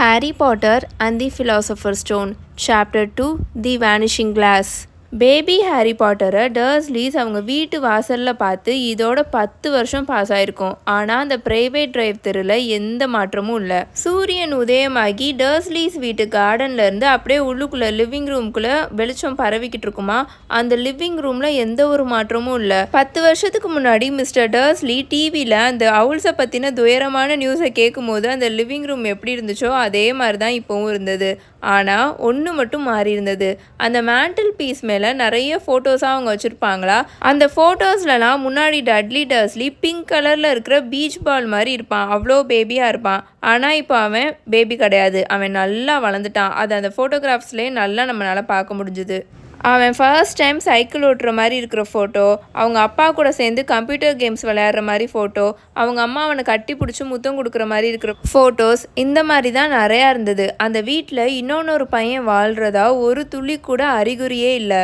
Harry Potter and the Philosopher's Stone, Chapter 2 The Vanishing Glass. Baby Harry பாட்டரை Dursleys அவங்க வீட்டு வாசலில் பார்த்து இதோட பத்து வருஷம் பாஸ் ஆயிருக்கும். ஆனால் அந்த பிரைவேட் டிரைவ் தெருவில் எந்த மாற்றமும் இல்லை. சூரியன் உதயமாகி டர்ஸ்லீஸ் வீட்டு கார்டன்ல இருந்து அப்படியே உள்ளுக்குள்ள லிவிங் ரூம்குள்ளே வெளிச்சம் பரவிக்கிட்டு இருக்குமா? அந்த லிவிங் ரூம்ல எந்த ஒரு மாற்றமும் இல்லை. பத்து வருஷத்துக்கு முன்னாடி மிஸ்டர் டர்ஸ்லி டிவியில் அந்த அவுல்ஸை பற்றின துயரமான நியூஸை கேட்கும்போது அந்த லிவிங் ரூம் எப்படி இருந்துச்சோ அதே மாதிரி தான் இப்போவும் இருந்தது. ஆனால் ஒன்று மட்டும் மாறி இருந்தது அந்த மேண்டல் பீஸ் மேலே நிறைய ஃபோட்டோஸாக அவங்க வச்சுருப்பாங்களா? அந்த ஃபோட்டோஸ்லலாம் முன்னாடி டட்லி டர்ஸ்லி பிங்க் கலரில் இருக்கிற பீச் பால் மாதிரி இருப்பான். அவ்வளோ பேபியாக இருப்பான். ஆனால் இப்போ அவன் பேபி கிடையாது. அவன் நல்லா வளர்ந்துட்டான். அது அந்த ஃபோட்டோகிராஃப்ஸ்லேயே நல்லா நம்மளால் பார்க்க முடிஞ்சுது. அவன் ஃபர்ஸ்ட் டைம் சைக்கிள் ஓட்டுற மாதிரி இருக்கிற ஃபோட்டோ அவங்க அப்பா கூட சேர்ந்து கம்ப்யூட்டர் கேம்ஸ் விளையாடுற மாதிரி ஃபோட்டோ அவங்க அம்மா அவனை கட்டி பிடிச்சி முத்தம் கொடுக்குற மாதிரி இருக்கிற ஃபோட்டோஸ் இந்த மாதிரி தான் நிறையா இருந்தது. அந்த வீட்டில் இன்னொன்று ஒரு பையன் வாழ்கிறதா ஒரு துளி கூட அறிகுறியே இல்லை.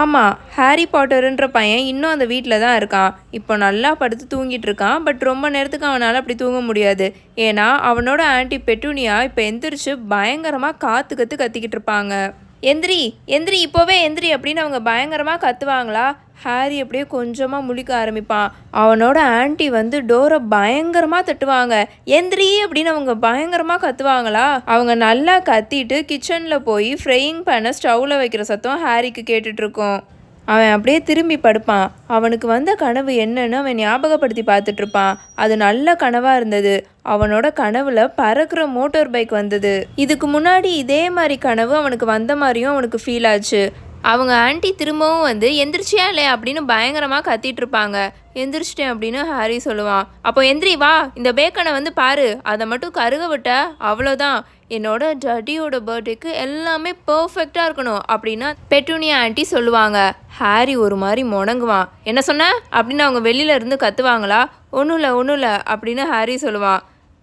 ஆமாம் ஹாரி பாட்டருன்ற பையன் இன்னும் அந்த வீட்டில் தான் இருக்கான். இப்போ நல்லா படுத்து தூங்கிட்டு இருக்கான் பட் ரொம்ப நேரத்துக்கு அவனால் அப்படி தூங்க முடியாது. ஏன்னா அவனோட ஆன்டி பெட்டூனியா இப்போ எந்திரிச்சு பயங்கரமாக காத்து கற்று கத்திக்கிட்டு இருப்பாங்க. எந்திரி எந்திரி இப்போவே எந்திரி அப்படின்னு அவங்க பயங்கரமாக கத்துவாங்களா? ஹாரி அப்படியே கொஞ்சமாக முழிக்க ஆரம்பிப்பான். அவனோட ஆன்ட்டி வந்து டோரை பயங்கரமாக தட்டுவாங்க. எந்திரி அப்படின்னு அவங்க பயங்கரமாக கத்துவாங்களா? அவங்க நல்லா கத்திட்டு கிச்சனில் போய் ஃப்ரையிங் பேனை ஸ்டவ்வில் வைக்கிற சத்தம் ஹாரிக்கு கேட்டுட்ருக்கோம் அவன் அப்படியே திரும்பி படுப்பான். அவனுக்கு வந்த கனவு என்னன்னு அவன் ஞாபகப்படுத்தி பார்த்துட்டு இருப்பான் அது நல்ல கனவாக இருந்தது. அவனோட கனவுல பறக்கிற மோட்டார் பைக் வந்தது. இதுக்கு முன்னாடி இதே மாதிரி கனவு அவனுக்கு வந்த மாதிரியும் அவனுக்கு ஃபீல் ஆச்சு. அவங்க ஆண்டி திரும்பவும் வந்து எந்திரிச்சியா இல்லையா? அப்படின்னு பயங்கரமாக கத்திட்டு இருப்பாங்க. எந்திரிச்சிட்டேன் அப்படின்னு ஹாரி சொல்லுவான். அப்போ எந்திரி வா. இந்த பேக்கனை வந்து பாரு. அதை மட்டும் கருக விட்ட அவ்வளோதான் என்னோட டடியோட பர்த்டேக்கு எல்லாமே பர்ஃபெக்டாக இருக்கணும் அப்படின்னா பெட்டூனியா ஆன்ட்டி சொல்லுவாங்க. ஹாரி ஒரு மாதிரி முடங்குவான் என்ன சொன்ன? அப்படின்னு அவங்க வெளியில இருந்து கத்துவாங்களா? ஒன்றும் இல்லை ஒன்றும் இல்லை அப்படின்னு ஹாரி சொல்லுவான்.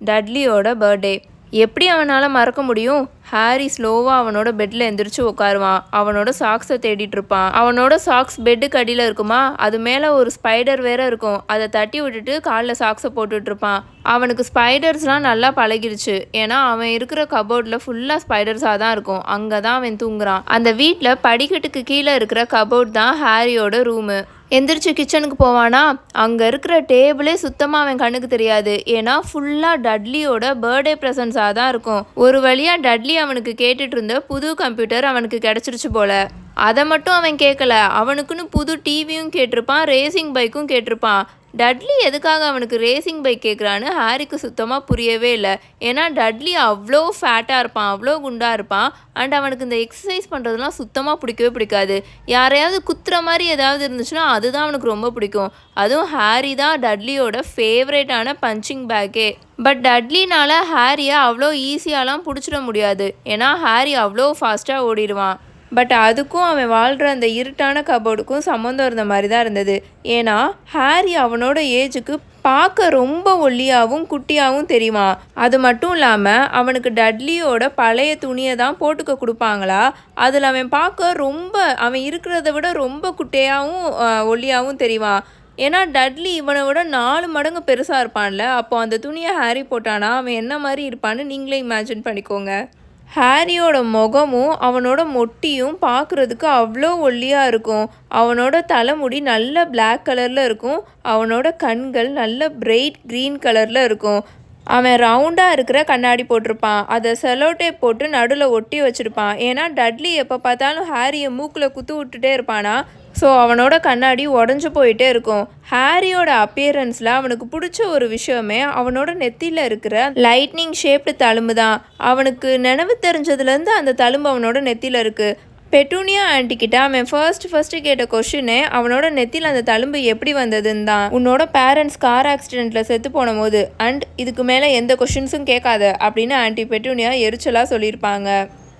டட்லியோட பர்த்டே. எப்படி அவனால் மறக்க முடியும்? ஹாரி ஸ்லோவாக அவனோட பெட்டில் எந்திரிச்சு உட்காருவான் அவனோட சாக்ஸை தேடிட்டு இருப்பான். அவனோட சாக்ஸ் பெட்டுக்கு அடியில் இருக்குமா? அது மேலே ஒரு ஸ்பைடர் வேற இருக்கும். அதை தட்டி விட்டுட்டு காலில் சாக்ஸை போட்டுட்டு இருப்பான். அவனுக்கு ஸ்பைடர்ஸ்லாம் நல்லா பழகிடுச்சு ஏன்னா அவன் இருக்கிற கபோர்டில் ஃபுல்லாக ஸ்பைடர்ஸாக தான் இருக்கும். அங்கே தான் அவன் தூங்குறான். அந்த வீட்டில் படிக்கட்டுக்கு கீழே இருக்கிற கபோர்ட் தான் ஹாரியோட ரூமு எந்திரிச்சு கிச்சனுக்கு போவானா? அங்கே இருக்கிற டேபிளே சுத்தமாக அவன் கண்ணுக்கு தெரியாது. ஏன்னா ஃபுல்லாக டட்லியோட பர்த்டே ப்ரெசன்ஸாக தான் இருக்கும். ஒரு வழியாக டட்லி அவனுக்கு கேட்டுட்டு இருந்த புது கம்ப்யூட்டர் அவனுக்கு கிடச்சிருச்சு போல. அதை மட்டும் அவன் கேட்கல. அவனுக்குன்னு புது டிவியும் கேட்டிருப்பான் ரேசிங் பைக்கும் கேட்டிருப்பான். டட்லி எதுக்காக அவனுக்கு ரேசிங் பைக் கேட்குறான்னு ஹாரிக்கு சுத்தமாக புரியவே இல்லை. ஏன்னா டட்லி அவ்வளோ ஃபேட்டாக இருப்பான் அவ்வளோ குண்டாக இருப்பான் அண்ட் அவனுக்கு இந்த எக்ஸசைஸ் பண்ணுறதுலாம் சுத்தமாக பிடிக்கவே பிடிக்காது. யாரையாவது குத்துற மாதிரி ஏதாவது இருந்துச்சுன்னா அதுதான் அவனுக்கு ரொம்ப பிடிக்கும். அதுவும் ஹாரி தான் டட்லியோட ஃபேவரேட்டான பஞ்சிங் பேக்கே பட் டட்லினால் ஹாரியை அவ்வளோ ஈஸியாலாம் பிடிச்சிட முடியாது. ஏன்னா ஹாரி அவ்வளோ ஃபாஸ்ட்டாக ஓடிடுவான். பட் அதுக்கும் அவன் வாழ்கிற அந்த இருட்டான கபோர்டுக்கும் சம்மந்தம் இருந்த மாதிரி தான் இருந்தது. ஏன்னா ஹாரி அவனோட ஏஜுக்கு பார்க்க ரொம்ப ஒல்லியாகவும் குட்டியாகவும் தெரியுமா? அது மட்டும் இல்லாமல் அவனுக்கு டட்லியோட பழைய துணியை தான் போட்டுக்க கொடுப்பாங்களா? அதில் அவன் பார்க்க ரொம்ப அவன் இருக்கிறத விட ரொம்ப குட்டையாகவும் ஒல்லியாகவும் தெரியுவான் ஏன்னா டட்லி இவனை விட நாலு மடங்கு பெருசாக இருப்பான்ல. அப்போ அந்த துணியை ஹாரி போட்டானா அவன் என்ன மாதிரி இருப்பான்னு நீங்களே இமேஜின் பண்ணிக்கோங்க. ஹாரியோட முகமும் அவனோட மொட்டியும் பார்க்குறதுக்கு அவ்வளோ ஒல்லியாக இருக்கும். அவனோட தலைமுடி நல்ல பிளாக் கலரில் இருக்கும். அவனோட கண்கள் நல்ல பிரைட் க்ரீன் கலரில் இருக்கும். அவன் ரவுண்டாக இருக்கிற கண்ணாடி போட்டிருப்பான். அதை செலோடேப் போட்டு நடுவில் ஒட்டி வச்சுருப்பான். ஏன்னா டட்லி எப்போ பார்த்தாலும் ஹாரியை மூக்கில் குத்து விட்டுட்டே இருப்பானா? ஸோ அவனோட கண்ணாடி உடஞ்சி போயிட்டே இருக்கும். ஹாரியோட அப்பியரன்ஸில் அவனுக்கு பிடிச்ச ஒரு விஷயமே அவனோட நெத்தியில் இருக்கிற லைட்னிங் ஷேப்டு தழும்பு தான். அவனுக்கு நினைவு தெரிஞ்சதுலேருந்து அந்த தழும்பு அவனோட நெத்தியில் இருக்குது பெட்டூனியா ஆன்டி அவன் ஃபர்ஸ்ட் ஃபர்ஸ்ட்டு கேட்ட கொஷினே அவனோட நெத்தியில் அந்த தழும்பு எப்படி வந்ததுன்னு தான். உன்னோட பேரண்ட்ஸ் கார் ஆக்சிடெண்ட்டில் செத்து போன போது அண்ட் இதுக்கு மேலே எந்த கொஷின்ஸும் கேட்காத அப்படின்னு ஆன்டி பெட்டூனியா எரிச்சலாக சொல்லியிருப்பாங்க.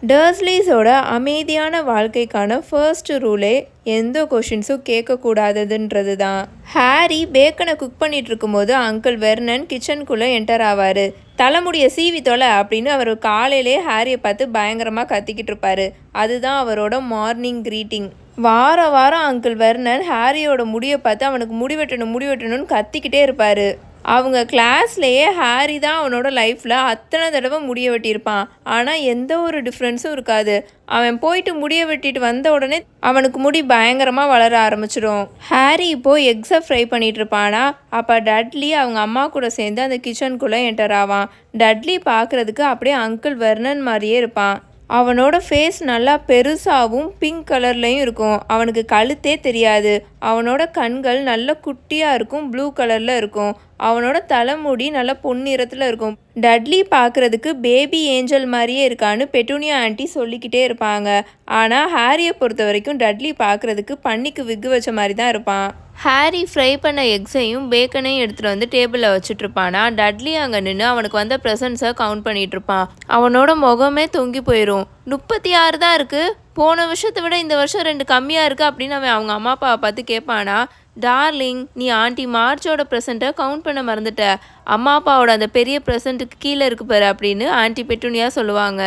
டர்ஸ்லீஸோட அமைதியான வாழ்க்கைக்கான ஃபர்ஸ்ட் ரூலே எந்த கொஷின்ஸும் கேட்கக்கூடாததுன்றது தான் ஹாரி பேக்கனை குக் பண்ணிட்டு இருக்கும்போது அங்கிள் வெர்னன் கிச்சனுக்குள்ளே என்டர் ஆவார். தலைமுடிய சீவி தொலை அப்படின்னு அவர் காலையிலே ஹாரியை பார்த்து பயங்கரமாக கத்திக்கிட்டு இருப்பாரு அதுதான் அவரோட மார்னிங் க்ரீட்டிங் வார வாரம் அங்கிள் வெர்னன் ஹாரியோட முடியை பார்த்து அவனுக்கு முடி வெட்டணும் முடி வெட்டணும்னு கத்திக்கிட்டே இருப்பார். அவங்க கிளாஸ்லேயே ஹாரி தான் அவனோட லைஃப்பில் அத்தனை தடவை முடிய வெட்டியிருப்பான். ஆனால் எந்த ஒரு டிஃப்ரென்ஸும் இருக்காது. அவன் போயிட்டு முடிய வெட்டிட்டு வந்த உடனே அவனுக்கு முடி பயங்கரமாக வளர ஆரம்பிச்சிடும். ஹாரி இப்போது எக்ஸை ஃப்ரை பண்ணிட்டு இருப்பானா? அப்போ டட்லி அவங்க அம்மா கூட சேர்ந்து அந்த கிச்சனுக்குள்ளே என்டர் ஆவான். டட்லி பார்க்குறதுக்கு அப்படியே அங்கிள் வெர்னன் மாதிரியே இருப்பான். அவனோட ஃபேஸ் நல்லா பெருசாகவும் பிங்க் கலர்லேயும் இருக்கும். அவனுக்கு கழுத்தே தெரியாது. அவனோட கண்கள் நல்ல குட்டியாக இருக்கும் ப்ளூ கலரில் இருக்கும். அவனோட தலைமுடி நல்ல பொன்னிறத்தில் இருக்கும். டட்லி பார்க்குறதுக்கு பேபி ஏஞ்சல் மாதிரியே இருக்கான்னு பெட்டூனியா ஆண்டி சொல்லிக்கிட்டே இருப்பாங்க. ஆனால் ஹாரியை பொறுத்த வரைக்கும் டட்லி பார்க்குறதுக்கு பன்னிக்கு விக்கு வச்ச மாதிரி தான் இருப்பான். ஹாரி ஃப்ரை பண்ண எக்ஸையும் பேக்கனையும் எடுத்துகிட்டு வந்து டேபிளில் வச்சுட்ருப்பானா டட்லி அங்கே நின்று அவனுக்கு வந்த ப்ரெசன்ஸை கவுண்ட் பண்ணிகிட்ருப்பான் அவனோட முகமே தொங்கி போயிடும் முப்பத்தி ஆறு தான் இருக்குது போன வருஷத்தை விட இந்த வருஷம் ரெண்டு கம்மியாக இருக்குது அப்படின்னு அவன் அவங்க அம்மா அப்பாவை பார்த்து கேட்பானா டார்லிங் நீ ஆண்டி மார்ச்சோட ப்ரெசண்ட்டை கவுண்ட் பண்ண மறந்துட்ட. அம்மா அப்பாவோட அந்த பெரிய ப்ரெசண்ட்டுக்கு கீழே இருக்கு பாரு அப்படின்னு ஆண்டி பெட்டுனியா சொல்லுவாங்க.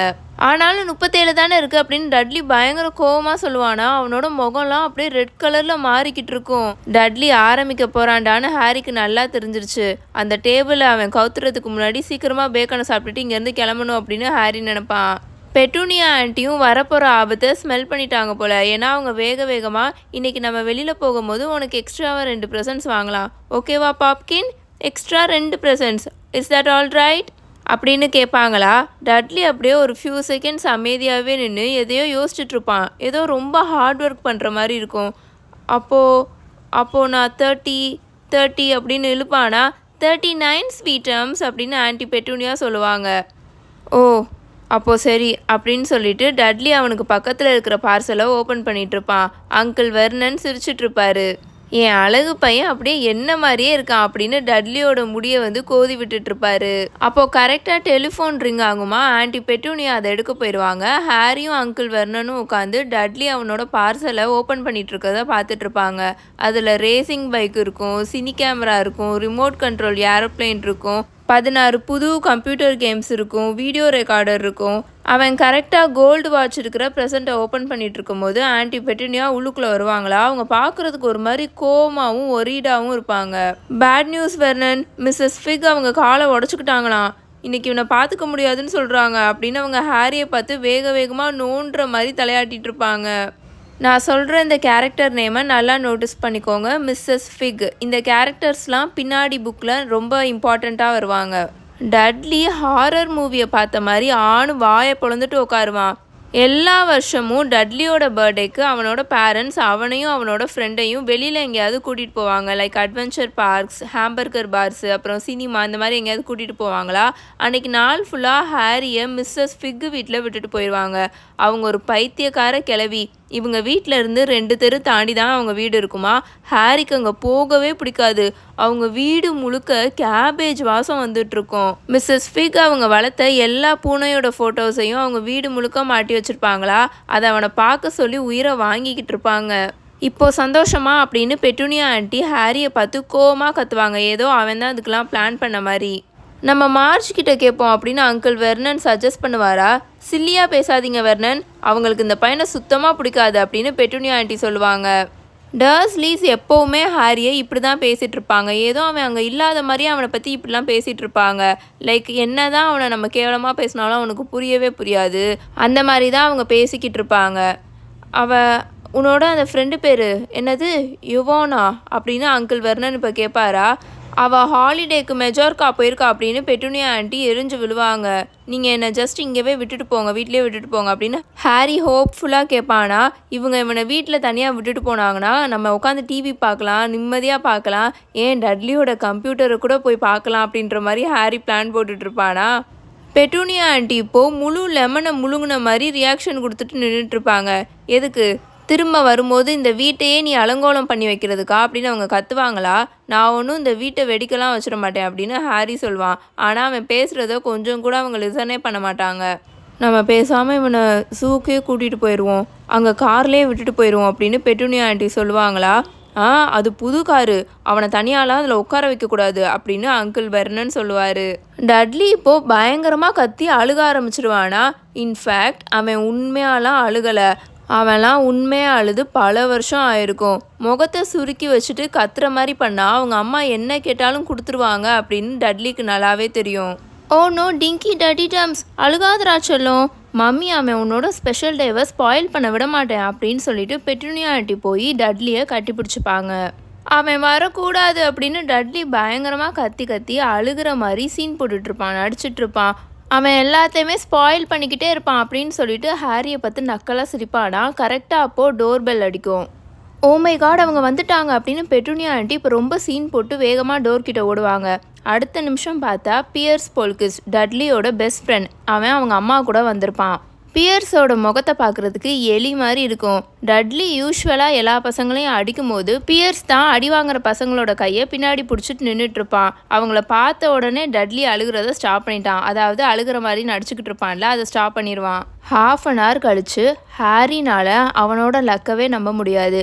ஆனாலும் முப்பத்தேழு தானே இருக்குது அப்படின்னு டட்லி பயங்கர கோவமாக சொல்லுவானா. அவனோட முகம்லாம் அப்படியே ரெட் கலரில் மாறிக்கிட்டு இருக்கும். டட்லி ஆரம்பிக்க போகிறான்டான்னு ஹாரிக்கு நல்லா தெரிஞ்சிருச்சு. அந்த டேபிளை அவன் கவுத்துறதுக்கு முன்னாடி சீக்கிரமாக பேக்கனை சாப்பிட்டுட்டு இங்கேருந்து கிளம்பணும் அப்படின்னு ஹாரி நினப்பான். பெட்டூனியா ஆண்டியும் வரப்போகிற ஆபத்தை ஸ்மெல் பண்ணிட்டாங்க போல. ஏன்னா அவங்க வேக வேகமாக இன்னைக்கு நம்ம வெளியில் போகும்போது உனக்கு எக்ஸ்ட்ராவாக ரெண்டு ப்ரெசன்ட்ஸ் வாங்கலாம். ஓகேவா பாப்கின் எக்ஸ்ட்ரா ரெண்டு presents is that all right அப்படின்னு கேட்பாங்களா? டட்லி அப்படியே ஒரு ஃபியூ செகண்ட்ஸ் அமைதியாகவே நின்று எதையோ யோசிச்சுட்ருப்பான் ஏதோ ரொம்ப ஹார்ட் ஒர்க் பண்ணுற மாதிரி இருக்கும். அப்போது அப்போது நான் தேர்ட்டி தேர்ட்டி அப்படின்னு இழுப்பானா? தேர்ட்டி நைன் ஸ்வீட்டம்ஸ் அப்படின்னு ஆன்டி பெட்டூனியா சொல்லுவாங்க. ஓ அப்போது சரி அப்படின்னு சொல்லிட்டு டட்லி அவனுக்கு பக்கத்தில் இருக்கிற பார்சலை ஓப்பன் பண்ணிகிட்ருப்பான் அங்கிள் வெர்னன் சிரிச்சிட்ருப்பாரு என் அழகு பையன் அப்படியே என்ன மாதிரியே இருக்கான் அப்படின்னு டட்லியோட முடியை வந்து கோதி விட்டுட்டு இருப்பாரு அப்போ கரெக்டாக டெலிஃபோன் ரிங் ஆகுமா? ஆன்டி பெட்டூனியா அதை எடுக்க போயிடுவாங்க ஹாரியும் அங்கிள் வர்ணனும் உட்காந்து டட்லி அவனோட பார்சலை ஓப்பன் பண்ணிட்டு இருக்கறத பார்த்துட்டு இருப்பாங்க அதில் ரேசிங் பைக் இருக்கும் சினி கேமரா இருக்கும் ரிமோட் கண்ட்ரோல் ஏரோப்ளேன் இருக்கும் பதினாறு புது கம்ப்யூட்டர் கேம்ஸ் இருக்கும் வீடியோ ரெக்கார்டர் இருக்கும். அவன் கரெக்டாக கோல்டு வாட்ச் இருக்கிற ப்ரெசண்ட்டை ஓப்பன் பண்ணிட்டு இருக்கும்போது ஆன்டி பெட்டினியா உள்ளுக்குள்ளே வருவாங்களா? அவங்க பார்க்குறதுக்கு ஒரு மாதிரி கோமாவும் ஒரீடாகவும் இருப்பாங்க. Bad news Vernon Mrs Figg அவங்க காலை உடச்சிக்கிட்டாங்களாம். இன்னைக்கு இவனை பார்த்துக்க முடியாதுன்னு சொல்கிறாங்க அப்படின்னு அவங்க ஹாரியை பார்த்து வேக வேகமாக நோண்டுற மாதிரி தலையாட்டிகிட்டு இருப்பாங்க. நான் சொல்கிற இந்த கேரக்டர் நேமை நல்லா நோட்டீஸ் பண்ணிக்கோங்க மிஸ்ஸஸ் ஃபிக் இந்த கேரக்டர்ஸ்லாம் பின்னாடி புக்கில் ரொம்ப இம்பார்ட்டண்ட்டாக வருவாங்க. டட்லி ஹாரர் மூவியை பார்த்த மாதிரி ஆணு வாயை பொழந்துட்டு உட்காருவான் எல்லா வருஷமும் டட்லியோட பர்த்டேக்கு அவனோட பேரண்ட்ஸ் அவனையும் அவனோட ஃப்ரெண்டையும் வெளியில் எங்கேயாவது கூட்டிகிட்டு போவாங்க. Like adventure parks hamburger bars அப்புறம் சினிமா இந்த மாதிரி எங்கேயாவது கூட்டிகிட்டு போவாங்களா? அன்னைக்கு நாள் ஃபுல்லாக ஹாரியை மிஸ்ஸஸ் ஃபிக்கு வீட்டில் விட்டுட்டு போயிடுவாங்க அவங்க ஒரு பைத்தியக்கார கிளவி இவங்க வீட்டில் இருந்து ரெண்டு தெரு தாண்டி தான் அவங்க வீடு இருக்குமா? ஹாரிக்கு அங்கே போகவே பிடிக்காது. அவங்க வீடு முழுக்க கேபேஜ் வாசம் வந்துட்டு மிஸ்ஸஸ் ஃபிக் அவங்க வளர்த்த எல்லா பூனையோட ஃபோட்டோஸையும் அவங்க வீடு முழுக்க மாட்டி வச்சிருப்பாங்களா? அதை அவனை பார்க்க சொல்லி உயிரை வாங்கிக்கிட்டு இருப்பாங்க. இப்போது சந்தோஷமா அப்படின்னு பெட்டுனியா ஆண்டி ஹாரியை பார்த்து கோவமாக கத்துவாங்க. ஏதோ அவன் தான் அதுக்கெலாம் பிளான் பண்ண மாதிரி. நம்ம மார்ச் கிட்ட கேட்போம் அப்படின்னு அங்கிள் வெர்னன் சஜஸ்ட் பண்ணுவாரா? சில்லியா பேசாதீங்க வெர்னன் அவங்களுக்கு இந்த பையனை சுத்தமாக பிடிக்காது அப்படின்னு பெட்டுனியா ஆண்டி சொல்லுவாங்க. டர்ஸ்லீஸ் எப்போவுமே ஹாரியை இப்படி தான் பேசிகிட்டு இருப்பாங்க. ஏதோ அவன் அங்கே இல்லாத மாதிரியே அவனை பற்றி இப்படிலாம் பேசிகிட்டு இருப்பாங்க. லைக் என்ன தான் அவனை நம்ம கேவலமாக பேசினாலும் அவனுக்கு புரியவே புரியாது. அந்த மாதிரி தான் அவங்க பேசிக்கிட்டு இருப்பாங்க. அவ உன்னோட அந்த ஃப்ரெண்டு பேர் என்னது? யுவோனா? அப்படின்னு அங்கிள் வெர்னன் இப்போ கேட்பாரா? அவள் ஹாலிடேக்கு மெஜார்க்கா போயிருக்கா அப்படின்னு பெட்டுனியா ஆண்டி எரிஞ்சு விழுவாங்க. நீங்கள் என்னை ஜஸ்ட் இங்கேவே விட்டுட்டு போங்க வீட்லேயே விட்டுட்டு போங்க அப்படின்னு ஹாரி ஹோப்ஃபுல்லாக கேட்பானா இவங்க இவனை வீட்டில் தனியாக விட்டுட்டு போனாங்கன்னா நம்ம உட்காந்து டிவி பார்க்கலாம் நிம்மதியாக பார்க்கலாம் ஏன் டட்லியோட கம்ப்யூட்டரை கூட போய் பார்க்கலாம் அப்படின்ற மாதிரி ஹாரி பிளான் போட்டுட்ருப்பானா பெட்டூனியா ஆண்டி இப்போது முழு லெமனை முழுங்கின மாதிரி ரியாக்ஷன் கொடுத்துட்டு நின்றுட்டு இருப்பாங்க. எதுக்கு? திரும்ப வரும்போது இந்த வீட்டையே நீ அலங்கோலம் பண்ணி வைக்கிறதுக்கா அப்படின்னு அவங்க கத்துவாங்களா? நான் ஒன்றும் இந்த வீட்டை வெடிக்கலாம் வச்சிட மாட்டேன் அப்படின்னு ஹாரி சொல்வான். ஆனால் அவன் பேசுகிறத கொஞ்சம் கூட அவங்க லிசனே பண்ண மாட்டாங்க. நம்ம பேசாமல் இவனை சூக்கே கூட்டிகிட்டு போயிடுவோம் அங்கே கார்லேயே விட்டுட்டு போயிடுவோம் அப்படின்னு பெட்டுனியா ஆண்டி சொல்லுவாங்களா? ஆ அது புது காரு. அவனை தனியாலாம் அதில் உட்கார வைக்கக்கூடாது அப்படின்னு அங்கிள் வெர்னன் சொல்லுவார். டட்லி இப்போது பயங்கரமாக கத்தி அழுக ஆரம்பிச்சிடுவானா இன்ஃபேக்ட் அவன் உண்மையாலாம் அழுகலை. அவன்லாம் உண்மையாக அழுது பல வருஷம் ஆயிருக்கும். முகத்தை சுருக்கி வச்சுட்டு கத்துற மாதிரி பண்ணால் அவங்க அம்மா என்ன கேட்டாலும் கொடுத்துருவாங்க அப்படின்னு டட்லிக்கு நல்லாவே தெரியும். Oh no டிங்கி daddy டம்ஸ். அழுகாதரா செல்லும். மம்மி அவன் உன்னோட ஸ்பெஷல் டேவை ஸ்பாயில் பண்ண விட மாட்டேன் அப்படின்னு சொல்லிட்டு பெட்ரோனியாட்டி போய் டட்லியை கட்டி பிடிச்சிப்பாங்க. அவன் வரக்கூடாது அப்படின்னு டட்லி பயங்கரமாக கத்தி கத்தி அழுகிற மாதிரி சீன் போட்டுட்ருப்பான் இருப்பான் இருப்பான். அவன் எல்லாத்தையுமே ஸ்பாயில் பண்ணிக்கிட்டே இருப்பான் அப்படின்னு சொல்லிட்டு ஹாரியை பார்த்து நக்கலாக சிரிப்பானா கரெக்டாக அப்போது டோர் பெல் அடிக்கும். Oh ஓமை காட் அவங்க வந்துட்டாங்க அப்படின்னு பெட்ருனியா ஆண்டி இப்போ ரொம்ப சீன் போட்டு வேகமாக டோர் கிட்ட ஓடுவாங்க. அடுத்த நிமிஷம் பார்த்தா பியர்ஸ் போல்கிஸ் டட்லியோட பெஸ்ட் ஃப்ரெண்ட் அவன் அவங்க அம்மா கூட வந்திருப்பான். பியர்ஸோட முகத்தை பார்க்குறதுக்கு எலி மாதிரி இருக்கும். டட்லி யூஸ்வலாக எல்லா பசங்களையும் அடிக்கும்போது பியர்ஸ் தான் அடி வாங்குற பசங்களோட கையை பின்னாடி பிடிச்சிட்டு நின்றுட்டு இருப்பான். அவங்கள பார்த்த உடனே டட்லி அழுகிறத ஸ்டாப் பண்ணிட்டான். அதாவது அழுகிற மாதிரி நடிச்சுக்கிட்டு இருப்பான்ல அதை ஸ்டாப் பண்ணிடுவான். ஹாஃப் அன் ஹவர் கழிச்சு ஹாரினால் அவனோட லக்கவே நம்ப முடியாது.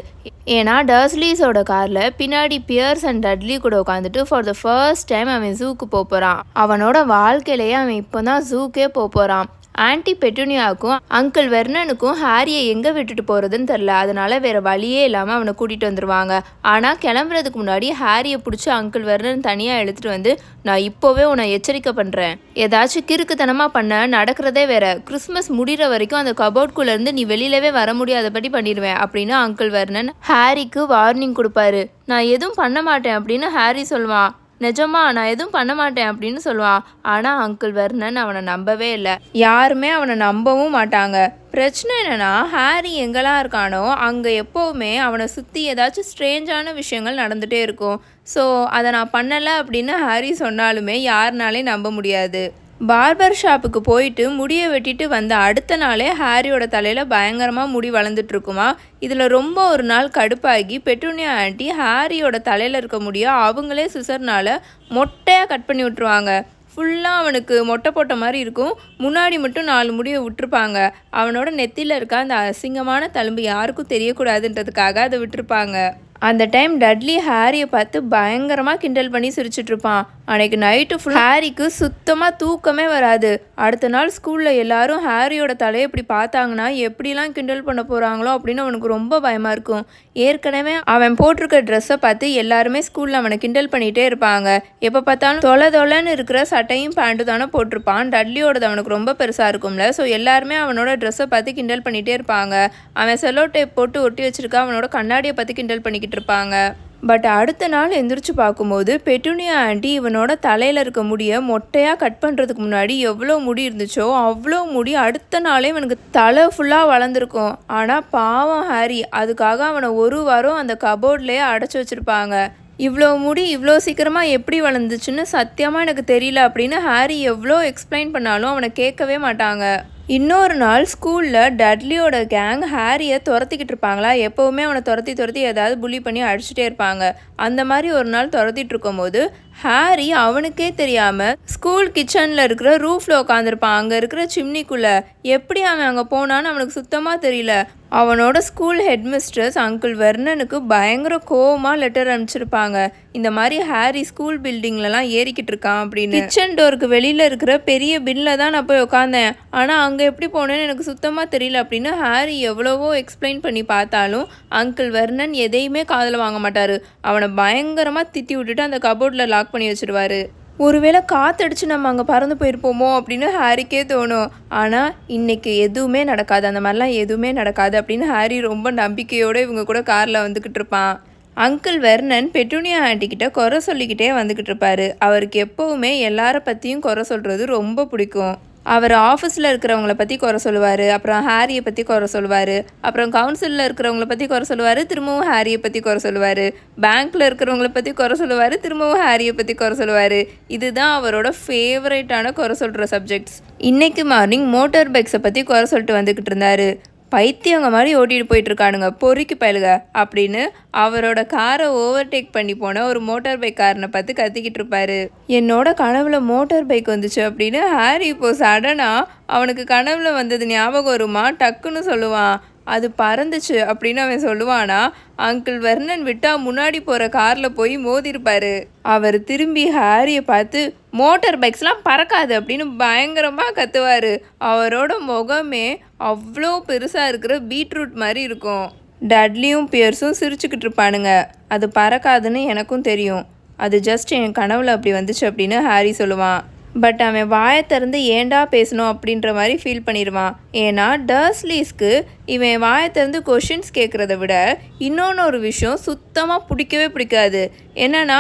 ஏன்னா டர்ஸ்லீஸோட காரில் பின்னாடி பியர்ஸ் அண்ட் டட்லி கூட உட்காந்துட்டு ஃபார் த ஃபர்ஸ்ட் டைம் அவன் ஜூக்கு போகிறான் அவனோட வாழ்க்கையிலேயே அவன் இப்போ தான் ஜூக்கே போகிறான் ஆன்டி பெட்டுனியாவுக்கும் அங்கிள் வெர்னனுக்கும் ஹாரியை எங்கே விட்டுட்டு போகிறதுன்னு தெரில அதனால் வேறு வழியே இல்லாமல் அவனை கூட்டிகிட்டு வந்துடுவாங்க ஆனால் கிளம்புறதுக்கு முன்னாடி ஹாரியை பிடிச்சி அங்கிள் வெர்னன் தனியாக எடுத்துகிட்டு வந்து நான் இப்போவே உன்னை எச்சரிக்கை பண்ணுறேன் ஏதாச்சும் கிறுக்குத்தனமாக பண்ண நடக்கிறதே வேற. கிறிஸ்மஸ் முடிகிற வரைக்கும் அந்த கபோர்ட்குள்ளேருந்து நீ வெளியிலவே வர முடியாதபடி பண்ணிடுவேன் அப்படின்னு அங்கிள் வெர்னன் ஹாரிக்கு வார்னிங் கொடுப்பாரு. நான் எதுவும் பண்ண மாட்டேன் அப்படின்னு ஹாரி சொல்லுவான். நிஜமா நான் எதுவும் பண்ண மாட்டேன் அப்படின்னு சொல்லுவான் ஆனால் அங்கிள் வர்ணன் அவனை நம்பவே இல்லை. யாருமே அவனை நம்பவும் மாட்டாங்க. பிரச்சனை என்னன்னா ஹாரி எங்கெல்லாம் இருக்கானோ அங்கே எப்போவுமே அவனை சுற்றி ஏதாச்சும் ஸ்ட்ரேஞ்சான விஷயங்கள் நடந்துகிட்டே இருக்கும். ஸோ அதை நான் பண்ணலை அப்படின்னு ஹாரி சொன்னாலுமே யாருனாலே நம்ப முடியாது. பார்பர் ஷாப்புக்கு போயிட்டு முடியை வெட்டிட்டு வந்த அடுத்த நாளே ஹாரியோட தலையில் பயங்கரமாக முடி வளர்ந்துட்டுருக்குமா? இதில் ரொம்ப ஒரு நாள் கடுப்பாகி பெட்ரோனியா ஆண்டி ஹாரியோட தலையில் இருக்க முடிய அவங்களே சிசர்னால் மொட்டையாக கட் பண்ணி விட்ருவாங்க ஃபுல்லாக அவனுக்கு மொட்டை போட்ட மாதிரி இருக்கும். முன்னாடி மட்டும் நாலு முடியை விட்டுருப்பாங்க. அவனோட நெத்தியில் இருக்க அந்த அசிங்கமான தழும்பு யாருக்கும் தெரியக்கூடாதுன்றதுக்காக அதை விட்டுருப்பாங்க. அந்த டைம் டட்லி ஹாரியை பார்த்து பயங்கரமாக கிண்டல் பண்ணி சிரிச்சிட்டு இருப்பான். அன்னைக்கு நைட்டு ஃபுல் ஹாரிக்கு சுத்தமாக தூக்கமே வராது. அடுத்த நாள் ஸ்கூலில் எல்லாரும் ஹாரியோட தலையை இப்படி பார்த்தாங்கன்னா எப்படிலாம் கிண்டல் பண்ண போகிறாங்களோ அப்படின்னு அவனுக்கு ரொம்ப பயமாக இருக்கும். ஏற்கனவே அவன் போட்டிருக்க ட்ரெஸ்ஸை பார்த்து எல்லாருமே ஸ்கூலில் அவனை கிண்டல் பண்ணிகிட்டே இருப்பாங்க. எப்போ பார்த்தாலும் தொலை தொலைன்னு இருக்கிற சட்டையும் பேண்ட்டு தானே போட்டிருப்பான். டட்லியோடது அவனுக்கு ரொம்ப பெருசாக இருக்கும்ல. ஸோ எல்லாருமே அவனோட ட்ரெஸ்ஸை பார்த்து கிண்டல் பண்ணிகிட்டே இருப்பாங்க. அவன் செல்லோ டேப் போட்டு ஒட்டி வச்சிருக்க அவனோட கண்ணாடியை பார்த்து கிண்டல் பண்ணிக்கிட்டு இருப்பாங்க. பட் அடுத்த நாள் எந்திரிச்சு பார்க்கும்போது பெட்டுனியா ஆண்டி இவனோட தலையில் இருக்க முடியை மொட்டையாக கட் பண்ணுறதுக்கு முன்னாடி எவ்வளோ முடி இருந்துச்சோ அவ்வளோ முடி அடுத்த நாளே இவனுக்கு தலை ஃபுல்லாக வளர்ந்துருக்கும். ஆனால் பாவம் ஹாரி அதுக்காக அவனை ஒரு வாரம் அந்த கபோர்ட்லேயே அடைச்சி வச்சுருப்பாங்க. இவ்வளோ முடி இவ்வளோ சீக்கிரமாக எப்படி வளர்ந்துச்சுன்னு சத்தியமாக எனக்கு தெரியல அப்படின்னு ஹாரி எவ்வளோ எக்ஸ்பிளைன் பண்ணாலும் அவனை கேட்கவே மாட்டாங்க. இன்னொரு நாள் ஸ்கூலில் டட்லியோட கேங் ஹாரியை துரத்திக்கிட்டு இருப்பாங்களா? எப்போவுமே அவனை துரத்தி துரத்தி ஏதாவது புள்ளி பண்ணி அடிச்சுட்டே இருப்பாங்க. அந்த மாதிரி ஒரு நாள் துரத்திட்டு இருக்கும்போது ஹாரி அவனுக்கே தெரியாமல் ஸ்கூல் கிச்சனில் இருக்கிற ரூஃபில் உட்காந்துருப்பான் அங்கே இருக்கிற சிம்னிக்குள்ளே எப்படி அவன் அங்கே போனான்னு அவனுக்கு சுத்தமாக தெரியல. அவனோட ஸ்கூல் ஹெட்மிஸ்ட்ரஸ் அங்கிள் வெர்னனுக்கு பயங்கர கோவமாக லெட்டர் அனுப்பிச்சிருப்பாங்க. இந்த மாதிரி ஹாரி ஸ்கூல் பில்டிங்லலாம் ஏறிக்கிட்டு இருக்கான் அப்படின்னு. கிச்சன் டோருக்கு வெளியில் இருக்கிற பெரிய பின்னில் தான் நான் போய் உட்காந்தேன் ஆனால் அங்கே எப்படி போனேன்னு எனக்கு சுத்தமாக தெரியல அப்படின்னு ஹாரி எவ்வளவோ எக்ஸ்பிளைன் பண்ணி பார்த்தாலும் அங்கிள் வர்ணன் எதையுமே காதில் வாங்க மாட்டார். அவனை பயங்கரமாக திட்டி விட்டுட்டு அந்த கபோர்டில் லாக் பண்ணி வச்சிருவாரு. ஒருவேளை காத்தடிச்சு நம்ம அங்கே பறந்து போயிருப்போமோ அப்படின்னு ஹாரிக்கே தோணும். ஆனால் இன்றைக்கி எதுவுமே நடக்காது. அந்த மாதிரிலாம் எதுவுமே நடக்காது அப்படின்னு ஹாரி ரொம்ப நம்பிக்கையோடு இவங்க கூட காரில் வந்துக்கிட்டு இருப்பான் அங்கிள் வெர்னன் பெட்டுனியா ஆண்டிக்கிட்ட குறை சொல்லிக்கிட்டே வந்துக்கிட்டு இருப்பாரு. அவருக்கு எப்போவுமே எல்லார பற்றியும் குறை சொல்கிறது ரொம்ப பிடிக்கும். அவர் ஆஃபீஸில் இருக்கிறவங்கள பற்றி குறை சொல்லுவார். அப்புறம் ஹாரியை பற்றி குறை சொல்லுவார். அப்புறம் கவுன்சிலில் இருக்கிறவங்கள பற்றி குறை சொல்லுவார். திரும்பவும் ஹாரியை பற்றி குறை சொல்லுவார். பேங்க்கில் இருக்கிறவங்கள பற்றி குறை சொல்லுவார். திரும்பவும் ஹாரியை பற்றி குறை சொல்லுவார். இதுதான் அவரோட ஃபேவரேட்டான குறை சொல்கிற சப்ஜெக்ட்ஸ் இன்றைக்கு மார்னிங் மோட்டார் பைக்ஸை பற்றி குறை சொல்லிட்டு வந்துக்கிட்டு இருந்தார். பைத்தியங்க மாதிரி ஓட்டிட்டு போயிட்டுருக்கானுங்க. பொறுக்கி பயலுக அப்படின்னு அவரோட காரை ஓவர்டேக் பண்ணி போன ஒரு மோட்டார் பைக் காரனை பார்த்து கத்திக்கிட்டு இருப்பாரு என்னோட கனவுல மோட்டார் பைக் வந்துச்சு அப்படின்னு ஹாரி இப்போ சடனாக அவனுக்கு கனவுல வந்தது ஞாபகம் வருமா? டக்குன்னு சொல்லுவான். அது பறந்துச்சு அப்படின்னு அவன் சொல்லுவானா? அங்கிள் வர்ணன் விட்டா முன்னாடி போகிற காரில் போய் மோதிருப்பாரு. அவர் திரும்பி ஹாரியை பார்த்து மோட்டார் பைக்ஸ்லாம் பறக்காது அப்படின்னு பயங்கரமாக கத்துவார். அவரோட முகமே அவ்வளோ பெருசாக இருக்கிற பீட்ரூட் மாதிரி இருக்கும். டட்லியும் பியர்ஸும் சிரிச்சுக்கிட்டு இருப்பானுங்க. அது பறக்காதுன்னு எனக்கும் தெரியும். அது ஜஸ்ட் என் கனவுல அப்படி வந்துச்சு அப்படின்னு ஹாரி சொல்லுவான். பட் அவன் வாயை திறந்து ஏன்டா பேசணும் அப்படின்ற மாதிரி ஃபீல் பண்ணிடுவான். ஏன்னா டர்ஸ்லீஸ்க்கு இவன் வாயை திறந்து கொஷின்ஸ் கேட்குறத விட இன்னொன்று ஒரு விஷயம் சுத்தமாக பிடிக்கவே பிடிக்காது. என்னென்னா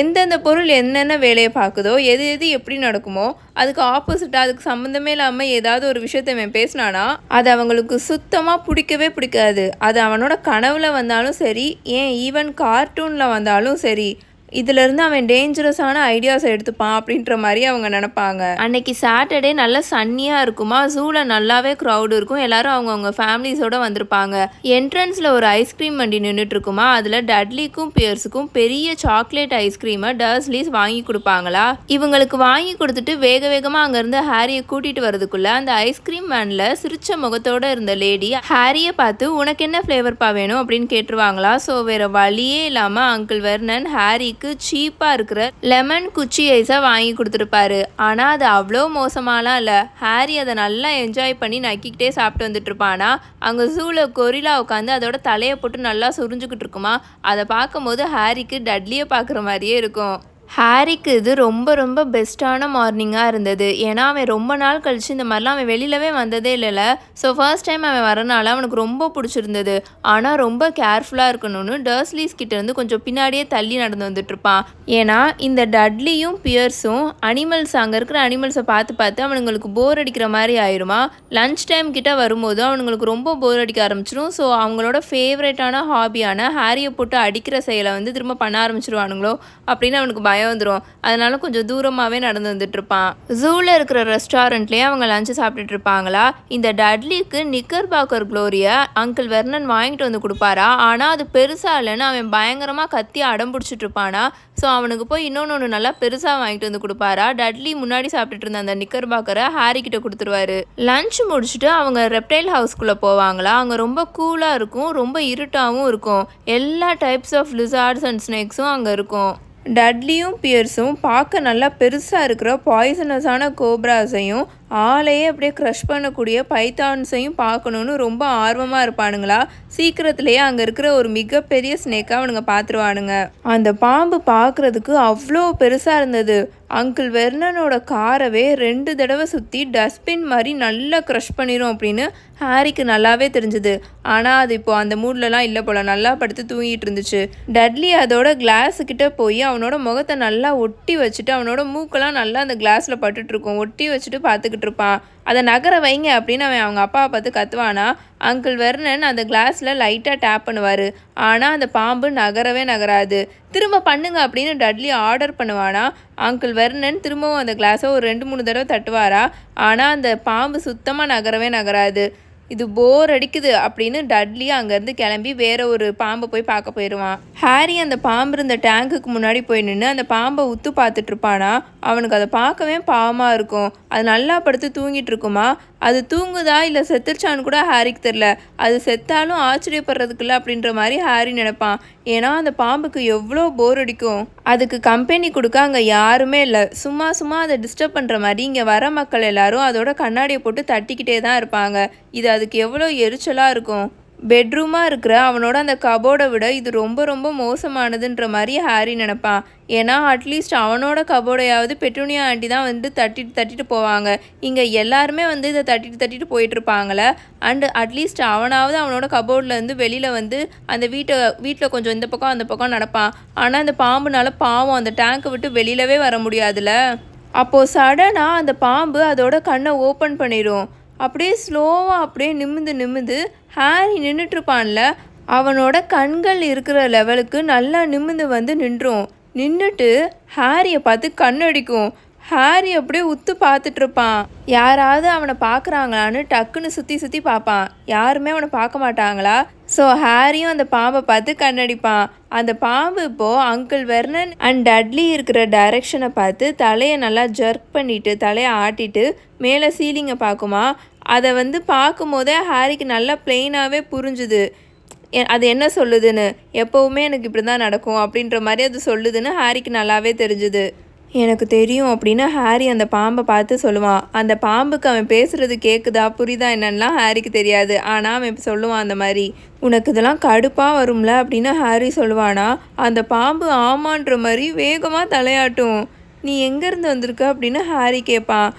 எந்தெந்த பொருள் என்னென்ன வேலையை பார்க்குதோ எது எது எப்படி நடக்குமோ அதுக்கு ஆப்போசிட்டாக அதுக்கு சம்மந்தமே இல்லாமல் ஏதாவது ஒரு விஷயத்த அவன் பேசினானா அது அவங்களுக்கு சுத்தமாக பிடிக்கவே பிடிக்காது. அது அவனோட கனவில் வந்தாலும் சரி ஏன் ஈவன் கார்ட்டூனில் வந்தாலும் சரி இதுலேருந்து அவன் டேஞ்சரஸான ஐடியாஸ் எடுத்துப்பான் அப்படின்ற மாதிரி அவங்க நினப்பாங்க. அன்னைக்கு சாட்டர்டே நல்லா சன்னியாக இருக்குமா? ஜூவில் நல்லாவே க்ரௌடு இருக்கும். எல்லாரும் அவங்கவுங்க ஃபேமிலிஸோட வந்திருப்பாங்க. என்ட்ரன்ஸில் ஒரு ஐஸ்கிரீம் வண்டி நின்றுட்டு இருக்குமா அதில் டட்லிக்கும் பியர்ஸுக்கும் பெரிய சாக்லேட் ஐஸ்கிரீமை டர்ஸ்லீஸ் வாங்கி கொடுப்பாங்களா? இவங்களுக்கு வாங்கி கொடுத்துட்டு வேக வேகமாக அங்கேருந்து ஹாரியை கூட்டிகிட்டு வரதுக்குள்ள அந்த ஐஸ்கிரீம் வேனில் சிரிச்ச முகத்தோட இருந்த லேடி ஹாரியை பார்த்து உனக்கு என்ன ஃப்ளேவர்ப்பா வேணும்? அப்படின்னு கேட்டுருவாங்களா? ஸோ வேற வழியே இல்லாமல் அங்கிள் வெர்னன் ஹாரிக்கு சீப்பாக இருக்கிற லெமன் குச்சி ஐஸை வாங்கி கொடுத்துருப்பாரு. ஆனால் அது அவ்வளோ மோசமாலாம் இல்லை. ஹாரி அதை நல்லா என்ஜாய் பண்ணி நக்கிக்கிட்டே சாப்பிட்டு வந்துட்டு இருப்பானா அங்கே ஜூவில் கொரிலா உட்காந்து அதோட தலையை போட்டு நல்லா சுரிஞ்சுக்கிட்டு இருக்குமா. அதை பார்க்கும்போது ஹாரிக்கு டட்லியை பார்க்குற மாதிரியே இருக்கும். ஹாரிக்கு இது ரொம்ப ரொம்ப பெஸ்ட்டான மார்னிங்காக இருந்தது. ஏன்னா அவன் ரொம்ப நாள் கழிச்சு இந்த மாதிரிலாம் அவன் வெளியிலவே வந்ததே இல்லைல்ல ஸோ ஃபர்ஸ்ட் டைம் அவன் வரனால அவனுக்கு ரொம்ப பிடிச்சிருந்தது. ஆனால் ரொம்ப கேர்ஃபுல்லாக இருக்கணும்னு டர்ஸ்லீஸ் கிட்ட இருந்து கொஞ்சம் பின்னாடியே தள்ளி நடந்து வந்துட்டு இருப்பான். ஏன்னா இந்த டட்லியும் பியர்ஸும் அனிமல்ஸ் அங்கே இருக்கிற அனிமல்ஸை பார்த்து பார்த்து அவனுங்களுக்கு போர் அடிக்கிற மாதிரி ஆயிருமா? லஞ்ச் டைம் கிட்ட வரும்போது அவனுங்களுக்கு ரொம்ப போர் அடிக்க ஆரம்பிச்சிடும் ஸோ அவங்களோட ஃபேவரட்டான ஹாபியான ஹாரியை போட்டு அடிக்கிற செயலை வந்து திரும்ப பண்ண ஆரம்பிச்சிருவானுங்களோ? அப்படின்னு அவனுக்கு பயம் வந்துடும் அதனால கொஞ்சம் தூரமாகவே நடந்து வந்துட்டு இருப்பான் ஜூவில் இருக்கிற ரெஸ்டாரண்ட்லேயே அவங்க லஞ்சு சாப்பிட்டுட்டு இருப்பாங்களா? இந்த டட்லிக்கு நிக்கர் பாக்கர் க்ளோரியை அங்கிள் வெர்னன் வாங்கிட்டு வந்து கொடுப்பாரா? ஆனால் அது பெருசாக இல்லைன்னு அவன் பயங்கரமாக கத்தி அடம் பிடிச்சிட்டு இருப்பானா? ஸோ அவனுக்கு போய் இன்னொன்று ஒன்று நல்லா பெருசாக வாங்கிட்டு வந்து கொடுப்பாரா? டட்லி முன்னாடி சாப்பிட்டுட்டு இருந்த அந்த நிக்கர் பாக்கரை ஹாரி கிட்ட கொடுத்துருவாரு. லஞ்ச் முடிச்சுட்டு அவங்க ரெப்டைல் ஹவுஸ்க்குள்ளே போவாங்களா? அங்கே ரொம்ப கூலாக இருக்கும் ரொம்ப இருட்டாகவும் இருக்கும். எல்லா டைப்ஸ் ஆஃப் லிசார்ட்ஸ் அண்ட் ஸ்னேக்ஸும் அங்கே இருக்கும். டட்லியும் பியர்ஸும் பார்க்க நல்லா பெருசாக இருக்கிற பாய்சனஸான கோப்ராஸையும் ஆளையே அப்படியே க்ரஷ் பண்ணக்கூடிய பைத்தான்ஸையும் பார்க்கணுன்னு ரொம்ப ஆர்வமாக இருப்பானுங்களா? சீக்கிரத்துலேயே அங்கே இருக்கிற ஒரு மிகப்பெரிய ஸ்னேக்காக அவனுங்க பார்த்துருவானுங்க அந்த பாம்பு பார்க்குறதுக்கு அவ்வளோ பெருசாக இருந்தது. அங்கிள் வெர்னனோட காரவே ரெண்டு தடவை சுற்றி டஸ்ட்பின் மாதிரி நல்லா க்ரஷ் பண்ணிடும் அப்படின்னு ஹாரிக்கு நல்லாவே தெரிஞ்சுது. ஆனால் அது இப்போ அந்த மூட்லலாம் இல்லை போல. நல்லா படுத்து தூங்கிட்டு இருந்துச்சு. டட்லி அதோட கிளாஸுக்கிட்ட போய் அவனோட முகத்தை நல்லா ஒட்டி வச்சுட்டு அவனோட மூக்கெல்லாம் நல்லா அந்த கிளாஸில் பட்டுட்டு ஒட்டி வச்சுட்டு பார்த்துக்கிட்டு இருப்பான் அதை நகர வைங்க அப்படின்னு அவன் அவங்க அப்பாவை பார்த்து கத்துவானா. அங்கிள் வெர்னன் அந்த கிளாஸில் லைட்டாக டேப் பண்ணுவார். ஆனால் அந்த பாம்பு நகரவே நகராது. திரும்ப பண்ணுங்க அப்படின்னு டட்லி ஆர்டர் பண்ணுவானா. அங்கிள் வெர்னன் திரும்பவும் அந்த கிளாஸை ஒரு ரெண்டு மூணு தடவை தட்டுவாரா. ஆனால் அந்த பாம்பு சுத்தமாக நகரவே நகராது. இது போர் அடிக்குது அப்படின்னு டட்லி அங்கேருந்து கிளம்பி வேற ஒரு பாம்பை போய் பார்க்க போயிடுவான் ஹாரி அந்த பாம்பு இருந்த டேங்குக்கு முன்னாடி போய் நின்று அந்த பாம்பை உத்து பார்த்துட்டு இருப்பானா அவனுக்கு அதை பார்க்கவே பாவமாக இருக்கும். அது நல்லா படுத்து தூங்கிட்டு இருக்குமா? அது தூங்குதா இல்லை செத்துருச்சான்னு கூட ஹாரிக்கு தெரில அது செத்தாலும் ஆச்சரியப்படுறதுக்கு இல்லை அப்படின்ற மாதிரி ஹாரி நினைப்பான். ஏன்னா அந்த பாம்புக்கு எவ்வளோ போர் அடிக்கும். அதுக்கு கம்பெனி கொடுக்க அங்கே யாருமே இல்லை. சும்மா சும்மா அதை டிஸ்டர்ப் பண்ணுற மாதிரி இங்கே வர மக்கள் எல்லாரும் அதோட கண்ணாடியை போட்டு தட்டிக்கிட்டே தான் இருப்பாங்க. இது அது அதுக்கு எவ்வளோ எரிச்சலாக இருக்கும். பெட்ரூமாக இருக்கிற அவனோட அந்த கபோர்டை விட இது ரொம்ப ரொம்ப மோசமானதுன்ற மாதிரி ஹாரி நினப்பான். ஏன்னா அட்லீஸ்ட் அவனோட கபோர்டையாவது பெட்ரோனியா ஆண்டி தான் வந்து தட்டிட்டு தட்டிட்டு போவாங்க. இங்கே எல்லாருமே வந்து இதை தட்டிட்டு தட்டிட்டு போயிட்டுருப்பாங்களே அண்டு அட்லீஸ்ட் அவனாவது அவனோட கபோர்டில் இருந்து வெளியில் வந்து அந்த வீட்டை வீட்டில் கொஞ்சம் இந்த பக்கம் அந்த பக்கம் நடப்பான். ஆனால் அந்த பாம்புனால பாவம் அந்த டேங்கை விட்டு வெளியிலவே வர முடியாதுல்ல. அப்போது சடனாக அந்த பாம்பு அதோட கண்ணை ஓப்பன் பண்ணிடும் அப்படியே ஸ்லோவாக அப்படியே நிமிந்து நிமிந்து ஹாரி நின்றுட்டுருப்பான்ல அவனோட கண்கள் இருக்கிற லெவலுக்கு நல்லா நிமிந்து வந்து நின்றோம். நின்றுட்டு ஹாரியை பார்த்து கண்ணடிக்கும். ஹாரி அப்படியே உத்து பார்த்துட்டு இருப்பான் யாராவது அவனை பார்க்குறாங்களான்னு டக்குன்னு சுற்றி சுற்றி பார்ப்பான். யாருமே அவனை பார்க்க மாட்டாங்களா? ஸோ ஹாரியும் அந்த பாம்பை பார்த்து கண்ணடிப்பான். அந்த பாம்பு இப்போது அங்கிள் வெர்னன் அண்ட் டட்லி இருக்கிற டைரக்ஷனை பார்த்து தலையை நல்லா ஜர்க் பண்ணிவிட்டு தலையை ஆட்டிட்டு மேலே சீலிங்கை பார்க்குமா? அதை வந்து பார்க்கும்போதே ஹாரிக்கு நல்லா பிளெயினாகவே புரிஞ்சுது. எ- அது என்ன சொல்லுதுன்னு? எப்போவுமே எனக்கு இப்படி தான் நடக்கும் அப்படின்ற மாதிரி அது சொல்லுதுன்னு ஹாரிக்கு நல்லாவே தெரிஞ்சுது. எனக்கு தெரியும் அப்படின்னு ஹாரி அந்த பாம்பை பார்த்து சொல்லுவான். அந்த பாம்புக்கு அவன் பேசுகிறது கேட்குதா புரியுதா என்னன்னுலாம் ஹாரிக்கு தெரியாது. ஆனால் அவன் இப்போ சொல்லுவான் அந்த மாதிரி உனக்கு இதெல்லாம் கடுப்பாக வரும்ல? அப்படின்னு ஹாரி சொல்லுவானா அந்த பாம்பு ஆமான்ற மாதிரி வேகமாக தலையாட்டும். நீ எங்கேருந்து வந்திருக்க? அப்படின்னு ஹாரி கேட்பான்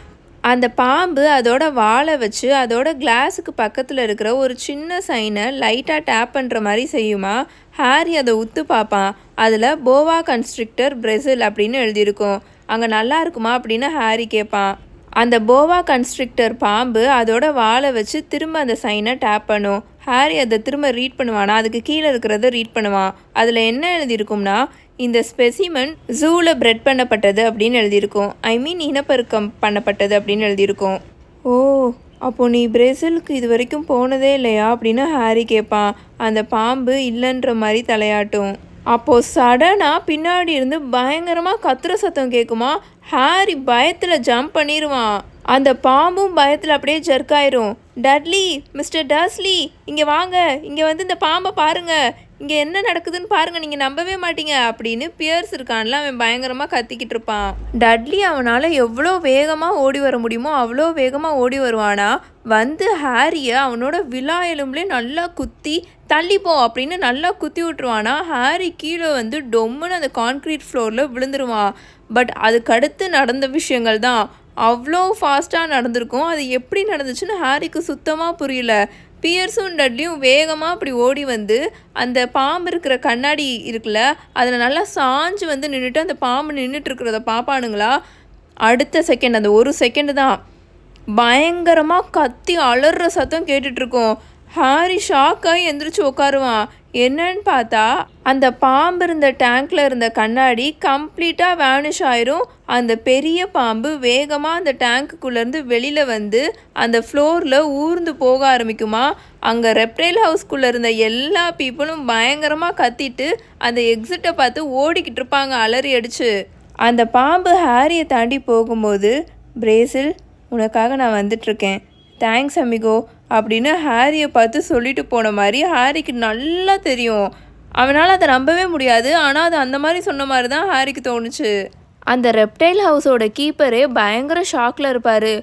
அந்த பாம்பு அதோட வாழை வச்சு அதோட கிளாஸுக்கு பக்கத்தில் இருக்கிற ஒரு சின்ன சைனை லைட்டாக டேப் பண்ணுற மாதிரி செய்யுமா? ஹாரி அதை உத்து பார்ப்பான். அதில் போவா கன்ஸ்ட்ரிக்டர் பிரேசில் அப்படின்னு எழுதியிருக்கும். அங்கே நல்லா இருக்குமா அப்படின்னு ஹாரி கேட்பான். அந்த போவா கன்ஸ்ட்ரிக்டர் பாம்பு அதோட வாழை வச்சு திரும்ப அந்த சைனை டேப் பண்ணும். ஹாரி அதை திரும்ப ரீட் பண்ணுவானா? அதுக்கு கீழே இருக்கிறத ரீட் பண்ணுவான். அதில் என்ன எழுதியிருக்கும்னா இந்த ஸ்பெசிமன் ஜூவில் பிரெட் பண்ணப்பட்டது அப்படின்னு எழுதியிருக்கும். ஐ மீன் இனப்பெருக்கம் பண்ணப்பட்டது அப்படின்னு எழுதியிருக்கும். ஓ அப்போ நீ பிரேசிலுக்கு இது வரைக்கும் போனதே இல்லையா அப்படின்னு ஹாரி கேட்பான். அந்த பாம்பு இல்லைன்ற மாதிரி தலையாட்டும். அப்போது சடனாக பின்னாடி இருந்து பயங்கரமாக கத்துற சத்தம் கேட்குமா ஹாரி பயத்தில் ஜம்ப் பண்ணிடுவான் அந்த பாம்பும் பயத்தில் அப்படியே ஜர்க் ஆயிரும். டட்லி மிஸ்டர் டர்ஸ்லி இங்கே வாங்க இங்கே வந்து இந்த பாம்பை பாருங்கள் இங்கே என்ன நடக்குதுன்னு பாருங்கள் நீங்கள் நம்பவே மாட்டீங்க அப்படின்னு பியர்ஸ் இருக்கான்ல அவன் பயங்கரமாக கத்திக்கிட்டு இருப்பான். டட்லி அவனால் எவ்வளோ வேகமாக ஓடி வர முடியுமோ அவ்வளோ வேகமாக ஓடி வருவானா வந்து ஹாரியை அவனோட விழா எலும்புலேயே நல்லா குத்தி தள்ளிப்போ அப்படின்னு நல்லா குத்தி விட்டுருவானா ஹாரி கீழே வந்து டொம்முன்னு அந்த கான்க்ரீட் ஃப்ளோரில் விழுந்துருவான். பட் அதுக்கடுத்து நடந்த விஷயங்கள் தான். அவ்வளோ ஃபாஸ்ட்டாக நடந்திருக்கும். அது எப்படி நடந்துச்சுன்னு ஹாரிக்கு சுத்தமாக புரியல. பியர்ஸும் டட்லியும் வேகமாக அப்படி ஓடி வந்து அந்த பாம்பு இருக்கிற கண்ணாடி இருக்குல்ல அதில் நல்லா சாஞ்சு வந்து நின்றுட்டு அந்த பாம்பு நின்றுட்டு இருக்கிறத பார்ப்பானுங்களா அடுத்த செகண்ட் அந்த ஒரு செகண்டு தான். பயங்கரமாக கத்தி அலறுற சத்தம் கேட்டுட்ருக்கோம் ஹாரி ஷாக்காகி எந்திரிச்சு உட்காருவான் என்னன்னு பார்த்தா அந்த பாம்பு இருந்த டேங்க்ல இருந்த கண்ணாடி கம்ப்ளீட்டாக வேனிஷ் ஆயிரும். அந்த பெரிய பாம்பு வேகமாக அந்த டேங்க்குள்ளேருந்து வெளியில் வந்து அந்த ஃப்ளோரில் ஊர்ந்து போக ஆரம்பிக்குமா. அங்கே ரெப்டைல் ஹவுஸ்குள்ளே இருந்த எல்லா பீப்புளும் பயங்கரமாக கத்திட்டு அந்த எக்ஸிட்டை பார்த்து ஓடிக்கிட்டு இருப்பாங்க அலறி அடிச்சு. அந்த பாம்பு ஹாரியை தாண்டி போகும்போது பிரேசில் உனக்காக நான் வந்துட்ருக்கேன் தேங்க்ஸ் அமிகோ அப்படின்னு ஹாரியை பார்த்து சொல்லிட்டு போன மாதிரி ஹாரிக்கு நல்லா தெரியும். அவனால் அதை நம்பவே முடியாது. ஆனால் அது அந்த மாதிரி சொன்ன மாதிரி தான் ஹாரிக்கு தோணுச்சு. அந்த ரெப்டைல் ஹவுஸோட கீப்பரே பயங்கர ஷாக்கில் இருப்பார்.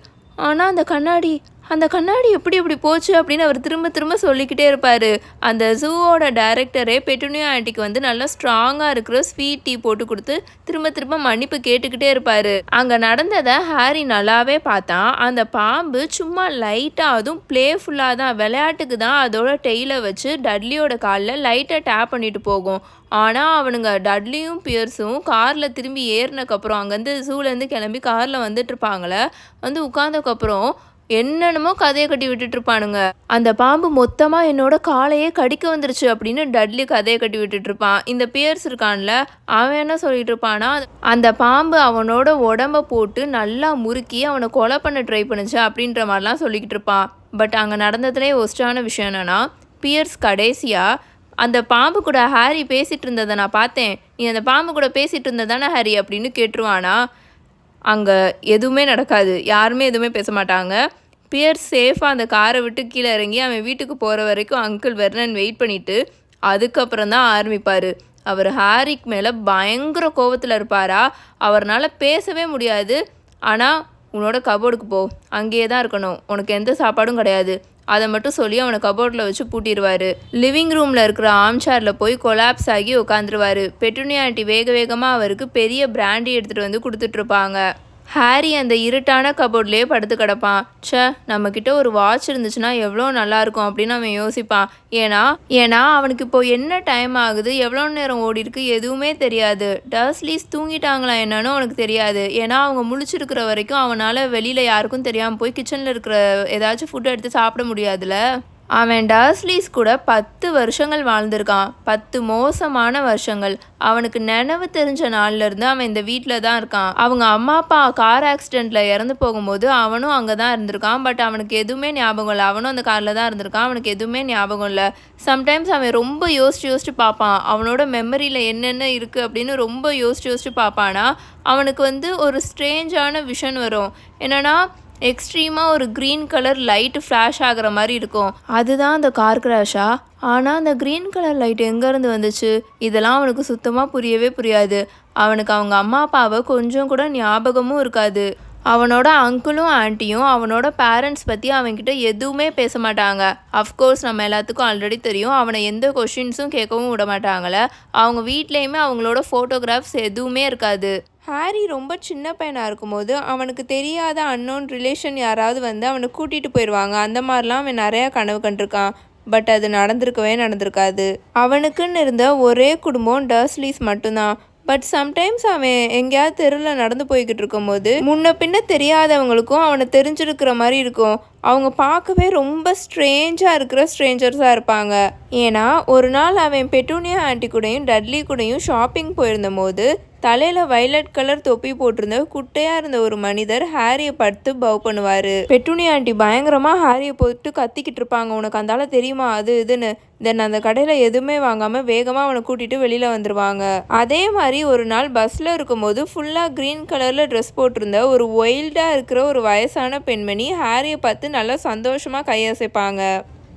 ஆனால் அந்த கண்ணாடி அந்த கண்ணாடி எப்படி இப்படி போச்சு அப்படின்னு அவர் திரும்ப திரும்ப சொல்லிக்கிட்டே இருப்பார். அந்த ஜூவோட டைரக்டரே பெட்டுனியா ஆண்டிக்கு வந்து நல்லா ஸ்ட்ராங்காக இருக்கிற ஸ்வீட் டீ போட்டு கொடுத்து திரும்ப திரும்ப மன்னிப்பு கேட்டுக்கிட்டே இருப்பார். அங்கே நடந்ததை ஹாரி நல்லாவே பார்த்தான் அந்த பாம்பு சும்மா லைட்டாக அதுவும் ப்ளேஃபுல்லாக தான் விளையாட்டுக்கு தான் அதோட டெய்லை வச்சு டட்லியோட காலில் லைட்டாக டேப் பண்ணிட்டு போகும். ஆனால் அவனுங்க டட்லியும் பியர்ஸும் காரில் திரும்பி ஏறினக்கப்புறம் அங்கேருந்து ஜூலேருந்து கிளம்பி காரில் வந்துட்டு இருப்பாங்களே வந்து உட்காந்தக்கப்புறம் என்னென்னமோ கதையை கட்டி விட்டுட்டு இருப்பானுங்க அந்த பாம்பு மொத்தமாக என்னோட காலையே கடிக்க வந்துருச்சு அப்படின்னு டட்லி கதையை கட்டி விட்டுட்டு இருப்பான் இந்த பியர்ஸ் இருக்கான்ல அவன் என்ன சொல்லிட்டு இருப்பானா அந்த பாம்பு அவனோட உடம்ப போட்டு நல்லா முறுக்கி அவனை கொலை பண்ண ட்ரை பண்ணுச்சு அப்படின்ற மாதிரிலாம் சொல்லிக்கிட்டு இருப்பான் பட் அங்கே நடந்ததுலேயே ஒஸ்டான விஷயம் என்னன்னா பியர்ஸ் கடைசியாக அந்த பாம்பு கூட ஹாரி பேசிட்டு இருந்ததை நான் பார்த்தேன். நீ அந்த பாம்பு கூட பேசிட்டு இருந்ததானே ஹாரி அப்படின்னு கேட்டுருவானா? அங்கே எதுவுமே நடக்காது. யாருமே எதுவுமே பேச மாட்டாங்க. பியர் சேஃபாக அந்த காரை விட்டு கீழே இறங்கி அவன் வீட்டுக்கு போகிற வரைக்கும் அங்கிள் வெர்னன் வெயிட் பண்ணிவிட்டு அதுக்கப்புறம் தான் ஆரம்பிப்பார். அவர் ஹாரிக் மேலே பயங்கர கோவத்தில் இருப்பாரா? அவர்னால் பேசவே முடியாது. ஆனால் உன்னோட கபோர்டுக்கு போ. அங்கேயே தான் இருக்கணும். உனக்கு எந்த சாப்பாடும் கிடையாது. அதை மட்டும் சொல்லி அவனை கபோர்டில் வச்சு பூட்டிடுவார் லிவிங் ரூமில் இருக்கிற ஆம்சாரில் போய் கொலாப்ஸ் ஆகி உட்காந்துருவாரு பெட்டுனியா வேக வேகமாக அவருக்கு பெரிய பிராண்டி எடுத்துகிட்டு வந்து கொடுத்துட்ருப்பாங்க ஹாரி அந்த இருட்டான கபோர்ட்லேயே படுத்து கிடப்பான். ச்சே நம்மக்கிட்ட ஒரு வாட்ச் இருந்துச்சுன்னா எவ்வளோ நல்லாயிருக்கும் அப்படின்னு அவன் யோசிப்பான். ஏன்னா ஏன்னா அவனுக்கு இப்போ என்ன டைம் ஆகுது? எவ்வளோ நேரம் ஓடி இருக்கு எதுவுமே தெரியாது. டர்ஸ்லீஸ் தூங்கிட்டாங்களா என்னன்னு அவனுக்கு தெரியாது. ஏன்னா அவங்க முழிச்சிருக்கிற வரைக்கும் அவனால் வெளியில் யாருக்கும் தெரியாமல் போய் கிச்சனில் இருக்கிற ஏதாச்சும் ஃபுட் எடுத்து சாப்பிட முடியாதுல்ல? அவன் டர்ஸ்லீஸ் கூட பத்து வருஷங்கள் வாழ்ந்திருக்கான். பத்து மோசமான வருஷங்கள். அவனுக்கு நினைவு தெரிஞ்ச நாள்லேருந்து அவன் இந்த வீட்டில் தான் இருக்கான். அவங்க அம்மா அப்பா கார் ஆக்சிடெண்ட்டில் இறந்து போகும்போது அவனும் அங்கே தான் இருந்திருக்கான். பட் அவனுக்கு எதுவுமே ஞாபகம் இல்லை. அவனும் அந்த காரில் தான் இருந்திருக்கான். அவனுக்கு எதுவுமே ஞாபகம் இல்லை. சம்டைம்ஸ் அவன் ரொம்ப யோசிச்சு யோசிச்சு பார்ப்பான். அவனோட மெமரியில் என்னென்ன இருக்குது அப்படின்னு ரொம்ப யோசிச்சு யோசிச்சு பார்ப்பானா? அவனுக்கு வந்து ஒரு ஸ்ட்ரேஞ்சான விஷன் வரும். என்னென்னா எக்ஸ்ட்ரீமாக ஒரு க்ரீன் கலர் லைட் ஃப்ளாஷ் ஆகிற மாதிரி இருக்கும். அதுதான் அந்த கார் கிராஷா ஆனால் அந்த க்ரீன் கலர் லைட் எங்கேருந்து வந்துச்சு? இதெல்லாம் அவனுக்கு சுத்தமாக புரியவே புரியாது. அவனுக்கு அவங்க அம்மா அப்பாவை கொஞ்சம் கூட ஞாபகமும் இருக்காது. அவனோட அங்கிளும் ஆன்ட்டியும் அவனோட பேரண்ட்ஸ் பற்றி அவன்கிட்ட எதுவுமே பேச மாட்டாங்க. அஃப்கோர்ஸ் நம்ம எல்லாத்துக்கும் ஆல்ரெடி தெரியும். அவனை எந்த கொஷின்ஸும் கேட்கவும் விட மாட்டாங்களே அவங்க வீட்லேயுமே அவங்களோட ஃபோட்டோகிராஃப்ஸ் எதுவுமே இருக்காது. ஹாரி ரொம்ப சின்ன பையனாக இருக்கும்போது அவனுக்கு தெரியாத அன்னோன் ரிலேஷன் யாராவது வந்து அவனை கூட்டிகிட்டு போயிடுவாங்க அந்த மாதிரிலாம் அவன் நிறையா கனவு கண்டிருக்கான். பட் அது நடந்திருக்கவே நடந்திருக்காது. அவனுக்குன்னு இருந்த ஒரே குடும்பம் டர்ஸ்லீஸ் மட்டும்தான். பட் சம்டைம்ஸ் அவன் எங்கேயாவது தெருவில் நடந்து போய்கிட்டு இருக்கும்போது முன்ன பின்ன தெரியாதவங்களுக்கும் அவனை தெரிஞ்சிருக்கிற மாதிரி இருக்கும். அவங்க பார்க்கவே ரொம்ப ஸ்ட்ரேஞ்சாக இருக்கிற ஸ்ட்ரேஞ்சர்ஸாக இருப்பாங்க. ஏன்னா ஒரு நாள் அவன் பெட்டூனியா ஆண்டி கூடயும் டட்லி கூடயும் ஷாப்பிங் போயிருந்த போது தலையில் வைலட் கலர் தொப்பி போட்டிருந்த குட்டையாக இருந்த ஒரு மனிதர் ஹாரியை பார்த்து பவ் பண்ணுவார். பெட்டுனி ஆண்டி பயங்கரமாக ஹாரியை போட்டு கத்திக்கிட்டு இருப்பாங்க. உனக்கு அந்தால தெரியுமா? அது இதுன்னு. தென் அந்த கடையில் எதுவுமே வாங்காமல் வேகமாக அவனை கூட்டிகிட்டு வெளியில் வந்துடுவாங்க அதே மாதிரி ஒரு நாள் பஸ்ஸில் இருக்கும்போது ஃபுல்லாக க்ரீன் கலரில் ட்ரெஸ் போட்டிருந்த ஒரு ஒயில்டாக இருக்கிற ஒரு வயசான பெண்மணி ஹாரியை பார்த்து நல்லா சந்தோஷமாக கையசைப்பாங்க.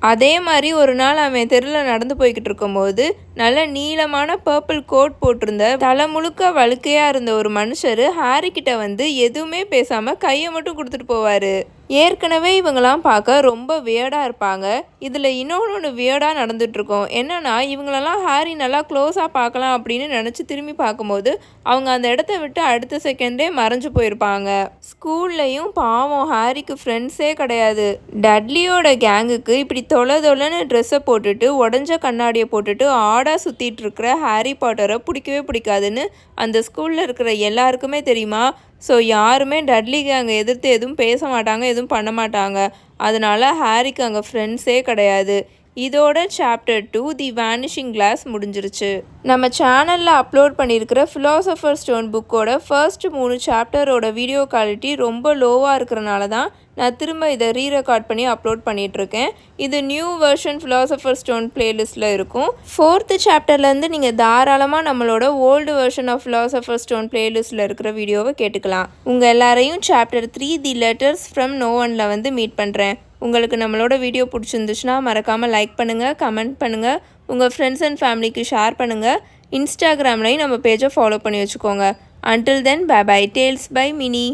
அதே மாதிரி ஒரு நாள் அவன் தெருவில் நடந்து போய்கிட்டு இருக்கும்போது நல்ல நீளமான பர்பிள் கோட் போட்டிருந்த தலை முழுக்க வழுக்கையாக இருந்த ஒரு மனுஷர் ஹாரி கிட்ட வந்து எதுவுமே பேசாமல் கையை மட்டும் கொடுத்துட்டு போவார். ஏற்கனவே இவங்கெல்லாம் பார்க்க ரொம்ப வியர்டாக இருப்பாங்க. இதில் இன்னொன்று ஒன்று வியர்டாக நடந்துட்டுருக்கோம். என்னென்னா இவங்களெல்லாம் ஹாரி நல்லா க்ளோஸாக பார்க்கலாம் அப்படின்னு நினச்சி திரும்பி பார்க்கும்போது அவங்க அந்த இடத்த விட்டு அடுத்த செகண்டே மறைஞ்சு போயிருப்பாங்க. ஸ்கூல்லையும் பாவம் ஹாரிக்கு ஃப்ரெண்ட்ஸே கிடையாது. டட்லியோட கேங்குக்கு இப்படி தொலை தொலைன்னு ட்ரெஸ்ஸை போட்டுட்டு உடஞ்ச கண்ணாடியை போட்டுட்டு ஆடாக சுற்றிட்டு இருக்கிற ஹாரி பாட்டரை பிடிக்கவே பிடிக்காதுன்னு அந்த ஸ்கூலில் இருக்கிற எல்லாருக்குமே தெரியுமா? ஸோ யாருமே டட்லிக்கு அங்கே எதிர்த்து எதுவும் பேச மாட்டாங்க எதுவும் பண்ண மாட்டாங்க. அதனால ஹாரிக்கு அங்கே ஃப்ரெண்ட்ஸே கிடையாது. இதோட chapter two the vanishing glass முடிஞ்சிருச்சு. நம்ம சேனலில் அப்லோட் பண்ணியிருக்கிற ஃபிலாசபர் ஸ்டோன் புக்கோட ஃபர்ஸ்ட் மூணு சாப்டரோட வீடியோ குவாலிட்டி ரொம்ப லோவாக இருக்கிறனால தான் நான் திரும்ப இதை ரீ ரெக்கார்ட் பண்ணி அப்லோட் பண்ணிகிட்ருக்கேன் இது நியூ வெர்ஷன் ஃபிலாசபர் ஸ்டோன் பிளேலிஸ்ட்டில் இருக்கும். ஃபோர்த்து சாப்டர்லேருந்து நீங்கள் தாராளமாக நம்மளோட old version of philosopher stone பிளேலிஸ்ட்டில் இருக்கிற வீடியோவை கேட்டுக்கலாம். உங்கள் எல்லாரையும் chapter three the letters from no ஒனில் வந்து மீட் பண்ணுறேன் உங்களுக்கு நம்மளோட வீடியோ பிடிச்சிருந்துச்சுன்னா மறக்காமல் லைக் பண்ணுங்கள் கமெண்ட் பண்ணுங்கள் உங்கள் ஃப்ரெண்ட்ஸ் அண்ட் ஃபேமிலிக்கு ஷேர் பண்ணுங்கள் இன்ஸ்டாகிராம்லையும் நம்ம பேஜை ஃபாலோ பண்ணி வச்சுக்கோங்க. Until then bye bye tales by mini